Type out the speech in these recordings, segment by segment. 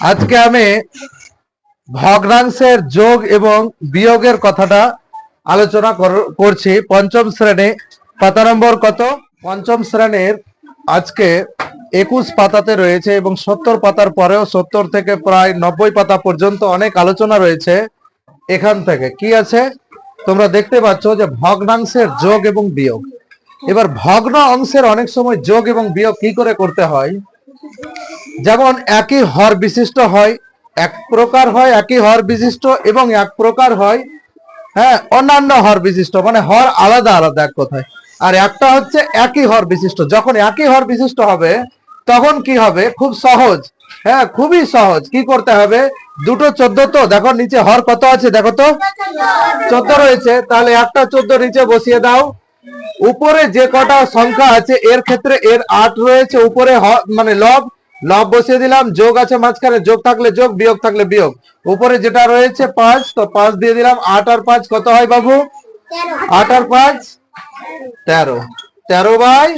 আজকে আমি ভগ্নাংশের যোগ এবং বিয়োগের কথাটা আলোচনা কর- করছি। পঞ্চম শ্রেণি পাতা নম্বর কত? পঞ্চম শ্রেণির আজকে একুশ পাতাতে রয়েছে এবং সত্তর পাতার পরেও সত্তর থেকে প্রায় নব্বই পাতা পর্যন্ত অনেক আলোচনা রয়েছে এখান থেকে। কি আছে? তোমরা দেখতে পাচ্ছ যে ভগ্নাংশের যোগ এবং বিয়োগ। এবার ভগ্ন অংশের অনেক সময় যোগ এবং বিয়োগ কি করে করতে হয়? যেমন একই হর বিশিষ্ট হয়, এক প্রকার হয়, একই হর বিশিষ্ট এবং এক প্রকার হয় হ্যাঁ অন্যান্য হর বিশিষ্ট মানে হর আলাদা আলাদা এক কথায়। আর একটা হচ্ছে একই হর বিশিষ্ট, যখন একই হর বিশিষ্ট হবে, তখন কি হবে? খুব সহজ হ্যাঁ খুবই সহজ। কি করতে হবে? দুটো চোদ্দ তো, দেখো নিচে হর কত আছে, দেখো তো। চোদ্দ রয়েছে, তাহলে একটা চোদ্দ নিচে বসিয়ে দাও। উপরে যে কটা সংখ্যা আছে, এর ক্ষেত্রে এর আট রয়েছে, উপরে মানে লব লব বসিয়ে দিলাম, যোগ আছে মাঝখানে, যোগ থাকলে যোগ, বিয়োগ থাকলে বিয়োগ। উপরে যেটা রয়েছে পাঁচ, তো পাঁচ দিয়ে দিলাম, আট আর পাঁচ কত হয় বাবু? আট আর পাঁচ? তেরো। তেরো বাই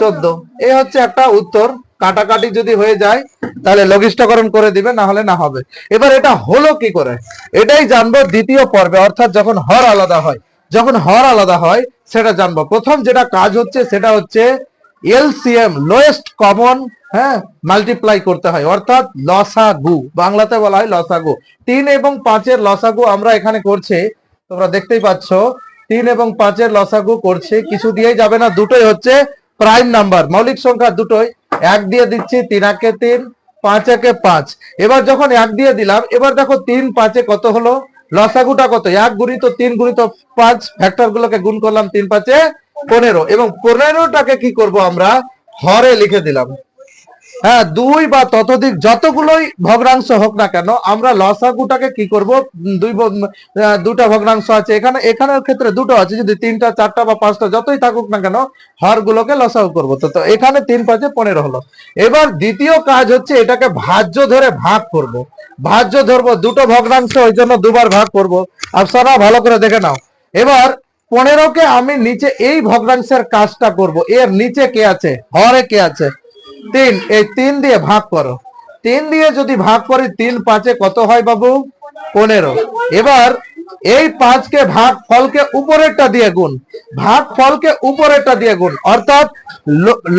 চোদ্দ। এই হচ্ছে একটা উত্তর। কাটাকাটি যদি হয়ে যায়, তাহলে লঘিষ্ঠকরণ করে দিবে, না হলে না হবে। এবার এটা হলো কি করে? এটাই জানব দ্বিতীয় পর্বে, অর্থাৎ যখন হর আলাদা হয়, যখন হর আলাদা হয়, সেটা জানব। প্রথম যেটা কাজ হচ্ছে, সেটা হচ্ছে এলসিএম লোয়েস্ট কমন হ্যাঁ মাল্টিপ্লাই করতে হয়। অর্থাৎ লসাগু, বাংলাতে বলা হয় লসাগু। তিন এবং পাঁচের লসাগু আমরা এখানে করছি, তোমরা দেখতেই পাচ্ছ, তিন এবং পাঁচের লসাগু করছে, কিছু দিয়েই যাবে না, দুটোই হচ্ছে প্রাইম নাম্বার মৌলিক সংখ্যা দুটোই, এক দিয়ে দিচ্ছি, তিন একে তিন, পাঁচ একে পাঁচ। এবার যখন এক দিয়ে দিলাম, এবার দেখো তিন পাঁচে কত হলো? লসাগুটা কত? এক গুণিত তিন গুণিত পাঁচ ফ্যাক্টর গুলোকে গুণ করলাম তিন পাঁচে পনেরো এবং পনেরোটাকে কি করব আমরা? হরে লিখে দিলাম। হ্যাঁ দুই বা ততোধিক যতগুলোই ভগ্নাংশ হোক না কেন, আমরা লসাগুটাকে কি করব? দুই দুটা ভগ্নাংশ আছে। এখানে এখানের ক্ষেত্রে দুটো আছে। যদি তিনটা, চারটা বা পাঁচটা যতই থাকুক না কেন, হরগুলোকে লসাগু করব। তো এখানে তিন পাঁচে পনেরো হলো। এবার দ্বিতীয় কাজ হচ্ছে এটাকে ভাজ্য ধরে ভাগ করব। ভাজ্য ধরবো দুটো ভগ্নাংশ, ওই জন্য দুবার ভাগ করব। আপনারা ভালো করে দেখে নাও। এবার পনেরোকে আমি নিচে এই ভগ্নাংশের কাজটা করব। এর নিচে কে আছে? হরে কে আছে? তিন। এই তিন দিয়ে ভাগ করো। তিন দিয়ে যদি ভাগ করি, তিন পাঁচে কত হয় বাবু? পনেরো। এবার এই পাঁচকে ভাগ ফলকে উপরেরটা দিয়ে গুণ। ভাগ ফলকে উপরেরটা দিয়ে গুণ। অর্থাৎ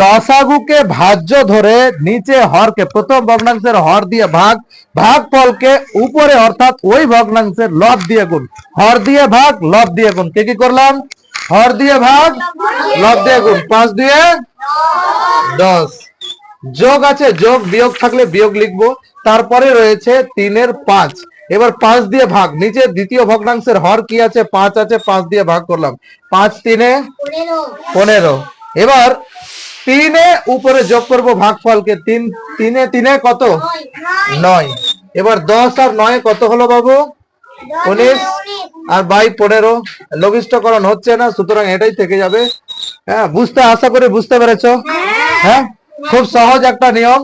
লসাগুকে ভাজ্য ধরে নিচে হরকে, প্রথম ভগ্নাংশের হর দিয়ে ভাগ ভাগ ফলকে উপরে, অর্থাৎ ওই ভগ্নাংশের লব দিয়ে গুণ। হর দিয়ে ভাগ, লব দিয়ে গুণ। কে কি করলাম? হর দিয়ে ভাগ, লব দিয়ে গুণ। পাঁচ দিয়ে দশ। যোগ আছে, যোগ বিয়োগ থাকলে বিয়োগ লিখব। তারপরে রয়েছে তিনের পাঁচ। এবার পাঁচ দিয়ে ভাগ। নিচে দ্বিতীয় ভগ্নাংশের হর কি আছে? পাঁচ আছে পাঁচ দিয়ে ভাগ করলাম। পাঁচ তিনে পনেরো। এবার তিনে উপরে যোগ করব ভাগফলকে। তিন তিনে তিনে কত? নয়। এবার দশ আর নয় কত হলো বাবু? উনিশ। আর বাই পনেরো। লঘিষ্ঠকরণ হচ্ছে না সুতরাং এটাই থেকে যাবে। হ্যাঁ বুঝতে আশা করি বুঝতে পেরেছ। হ্যাঁ খুব সহজ একটা নিয়ম।